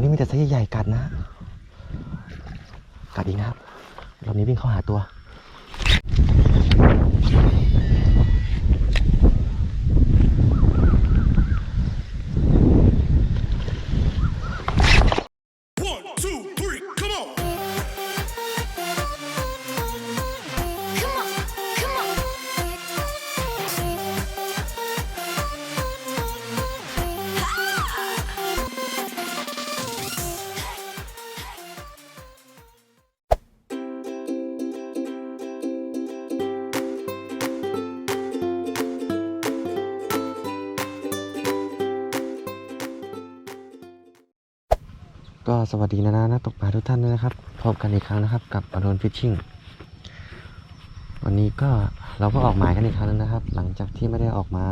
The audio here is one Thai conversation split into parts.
วันนี้มีแต่ไซส์ใหญ่ๆกัดนะ กัดอีกนะครับรอบนี้วิ่งเข้าหาตัว สวัสดีนะนะนักตกปลาทุกท่านนะครับ พบกันอีกครั้งนะครับ กับอ l นฟิชชิ่งวันนี้ก็เราก็ออกหมายกันอีกครั้งนึงนะครับ หลังจากที่ไม่ได้ออกมา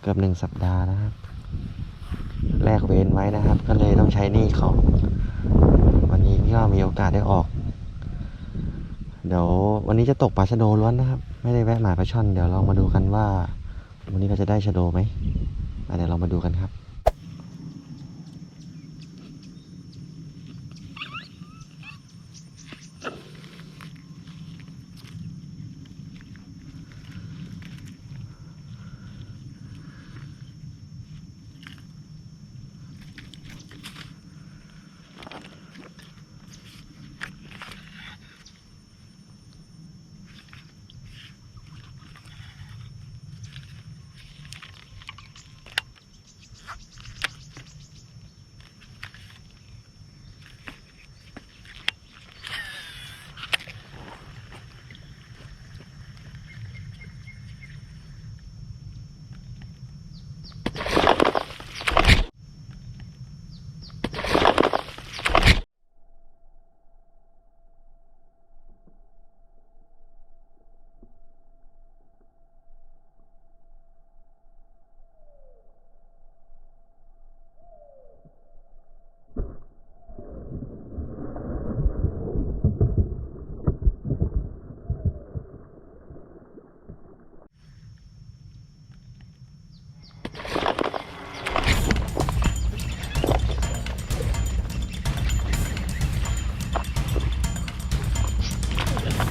เกือบหนึ่งสัปดาห์นะครับแลกเวรไว้นะครับ ก็เลยต้องใช้หนี้เขาวันนี้ก็มีโอกาสได้ออก เดี๋ยววันนี้จะตกปลาชะโดล้วนนะครับ ไม่ได้แวะหมายปลาช่อนเดี๋ยวเรามาดูกันว่า วันนี้เราจะได้ชะโดไหมเดี๋ยวเรามาดูกันครับ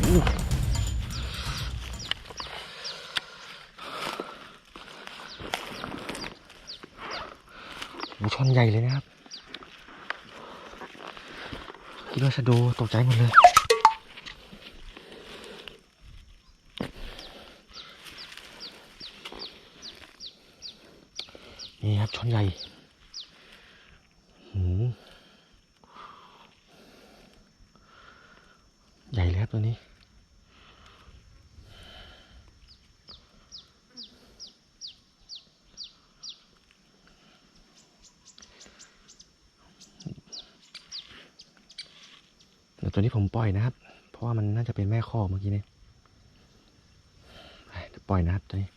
หูช่อนใหญ่เลยนะครับคิดว่าชะโดตกใจหมดเลยนี่ครับชอนใหญ่หืมใหญ่เลยครับตัวนี้ เดี๋ยวตัวนี้ผมปล่อยนะครับ เพราะว่ามันน่าจะเป็นแม่ข้อเมื่อกี้นี้ปล่อยนะครับตัวนี้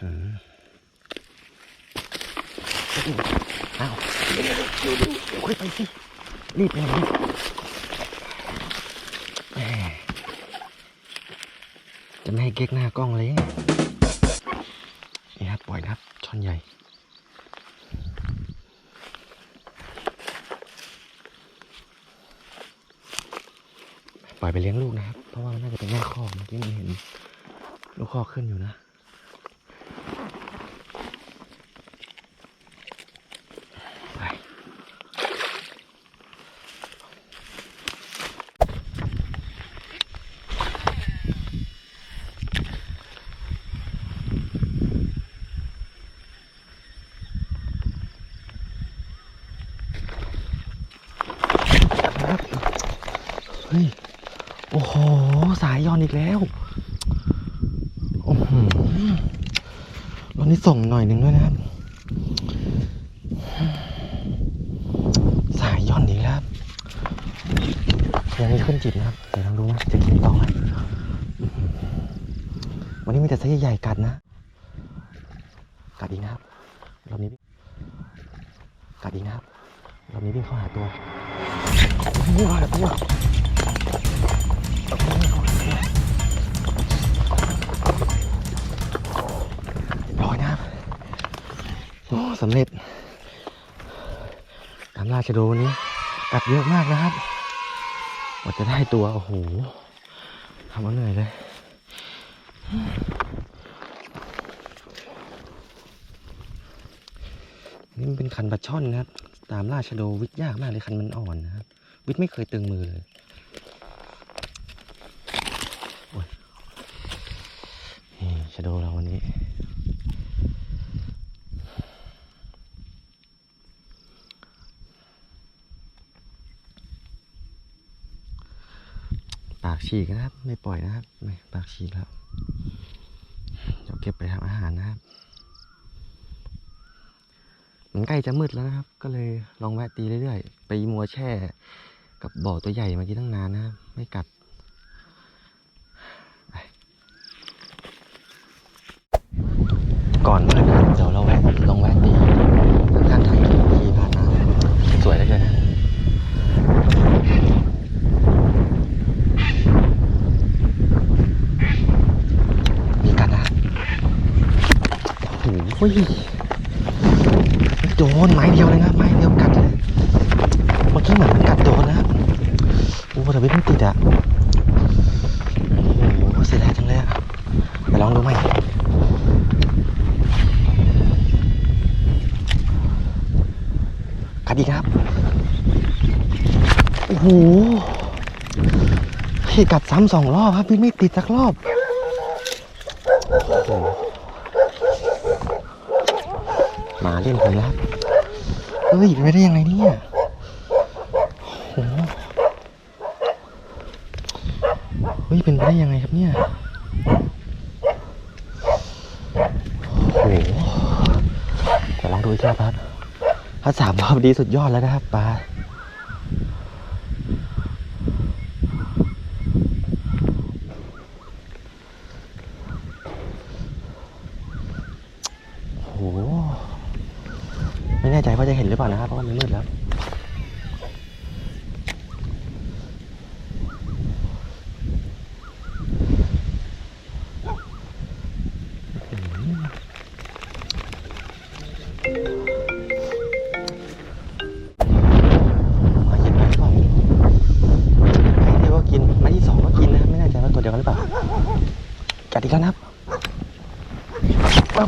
อืมอ้าวเดี๋ยวเดี๋ยวเดี๋ยวเดี๋ยวเดี๋ยวค่อยไปสิ รีบไปไหนแหมจะไม่ให้เก๊กหน้ากล้องเลย นี่ครับปล่อยนะครับ ช่อนใหญ่ปล่อยไปเลี้ยงลูกนะครับ เพราะว่ามันน่าจะเป็นแม่คอกเมื่อกี้มันเห็นลูกคอกขึ้นอยู่นะ ไป ครับเฮ้ย โอ้โห สายย้ อีกแล้วโอ้โหวันนี้ส่งหน่อยหนึ่งด้วยนะครับ สายย่อนอีกแล้วครับยังไม่ขึ้นจิตนะครับ เดี๋ยวลองดูว่าจะกินต่อไหมวันนี้มีแต่ไซส์ใหญ่ๆกัดนะ กัดอีกนะครับรอบนี้กัดอีกนะครับรอบนี้วิ่งเข้าหาตัววิ่งเข้าหาตัว สำเร็จการล่าชโดนี้กัดเยอะมากนะครับกว่าจะได้ตัว โอ้โหทำมาเหนื่อยเลย นี่เป็นคันปลาช่อนนะครับ ตามล่าชโดวิทยากมากเลยคันมันอ่อนนะครับ วิทย์ไม่เคยตึงมือเลยโอ้ยนี่ชโดเราวันนี้ ปาก ฉีกนะครับ ไม่ปล่อยนะครับ ไม่ปากฉีกแล้วเดี๋ยวเก็บไปทำอาหารนะครับ มันใกล้จะมืดแล้วนะครับ ก็เลยลองแวะตีเรื่อยๆ ไปมัวแช่ กับบ่อตัวใหญ่เมื่อกี้ตั้งนานนะครับ ไม่กัดไปก่อนมืดนะครับเดี๋ยวเราแวะลองแวะตีข้างทางที่ผ่านมาสวยเหลือเกินนะมีกัดนะโอ้โหโดนไม้เดียวเลยนะไม้เดียวกัดเลยเมื่อกี้เหมือนมันกัดโดนนะโอ้แต่ไม่ติดอะโอ้โหเสียดายจังเลยอะไปลองดูไหมกัดอีกครับโอ้โหพี่กัดซ้ำสองรอบครับพี่ไม่ติดสักรอบโอ้โห หมาเล่นผมแล้วครับเฮ้ยเป็นไปได้ยังไงเนี่ยโอ้โหเฮ้ยเป็นไปได้ยังไงครับเนี่ยโอ้โหเดี๋ยวลองดูอีกรอบครับถ้าสามรอบดีสุดยอดแล้วนะครับปลา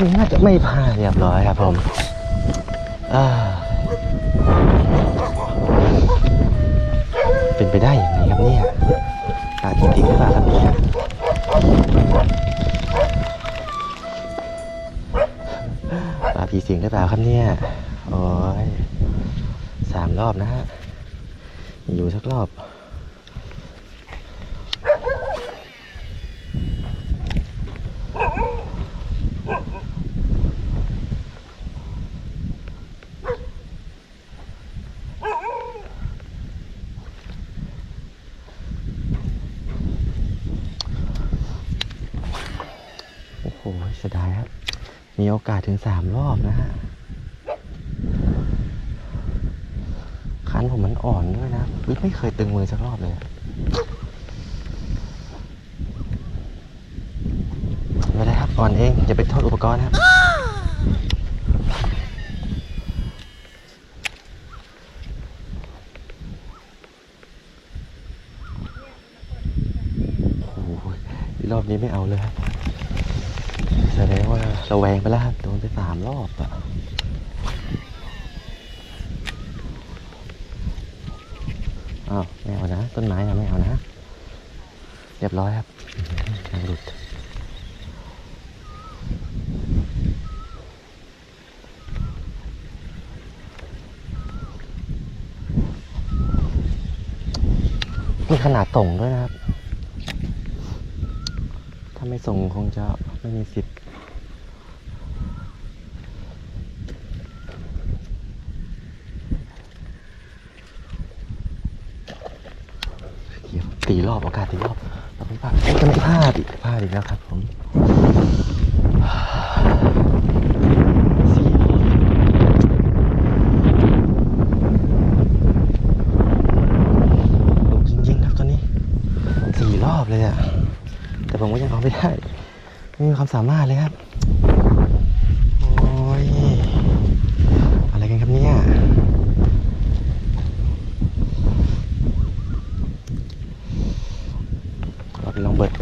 มันน่าจะไม่พาเรียบร้อยครับผมเป็นไปได้อย่างไรครับเนี่ยตาจริงๆหรือเปล่าครับเนี่ยปลาผีสิงหรือเปล่าครับเนี่ยโอ้ยสามรอบนะฮะอยู่สักรอบ สียดายครับ มีโอกาสถึงสามรอบนะฮะคันผมมันอ่อนด้วยนะไม่เคยตึงมือสักรอบเลยไม่ได้ครับ อ่อนเองอย่าไปโทษอุปกรณ์ครับโอ้โหรอบนี้ไม่เอาเลยครับ ดงว่าระแวงไปแล้วครับโดนไปสามรอบอะอ้าวไม่เอานะ ต้นไม้นะไม่เอานะ เรียบร้อยครับทางหลุดมีขนาดส่งด้วยนะครับ ถ้าไม่ส่งคงจะไม่มีสิทธิ์ อบอากาศสี่รอบเราไม่พกาดผ้าดิผ้าดอีกพลาดอีกแล้วครับตัวนี้สี่รอบเลยอะแต่ผมก็ยังเอาไม่ได้ ไม่มีความสามารถเลยครับ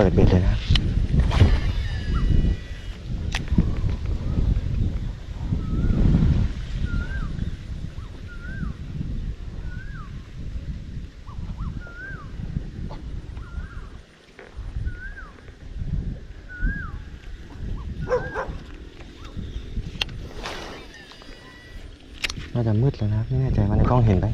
ปิดเบ็ดเลยนะน่าจะมืดแล้วนะ ไม่แน่ใจว่าในกล้องเห็นไหม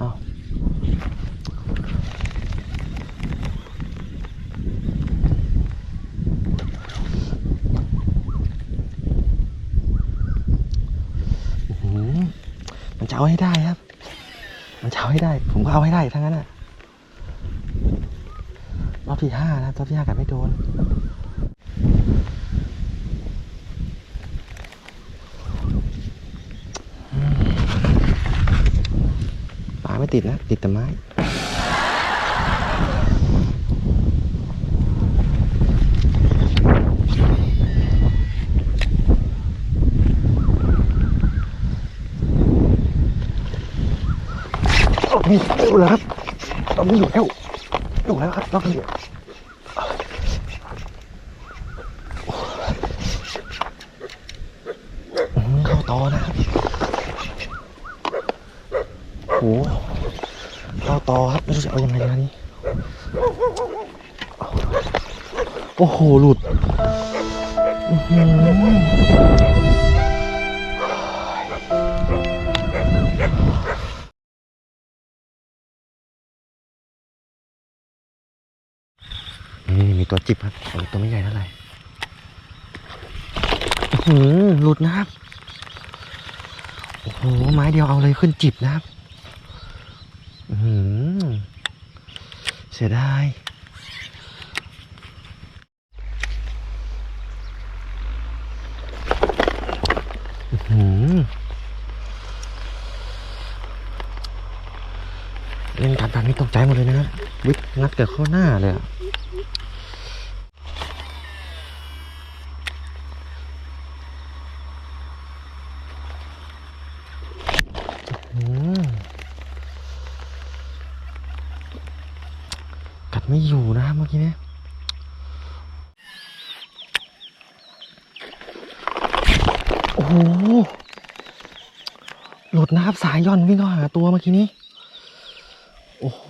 อ้าวอื้อหือมันจะเอาให้ได้ครับ มันจะเอาให้ได้ ผมก็เอาให้ได้ทั้งนั้นอะรอบที่ห้านะรอบที่ห้ากัดไม่โดนปลาไม่ติดนะ ติดแต่ไม้ รอบนี้อยู่แล้วครับรอบนี้อยู่แล้วอยู่แล้วครับรอบนี้เข้าต่อนะครับโอ้โหเข้าต่อครับไม่รู้จะเอายังไงนะนี่โอ้โหหลุด อื ตัวจิบครับแต่ตัวไม่ใหญ่เท่าไหร่โอ้โหหลุดนะครับ โอ้โห ไม้เดียวเอาเลยขึ้นจิบนะครับหือเสียดายหือเล่นการพนันนี่ตกใจหมดเลยนะวิทย์งัดเกิดข้าหน้าเลยอะ ไม่อยู่นะครับเมื่อกี้เนี่ยโอ้โหหลุดนะครับสายย่อนวิ่งเข้าหาตัวเมื่อกี้นี้ โอ้โห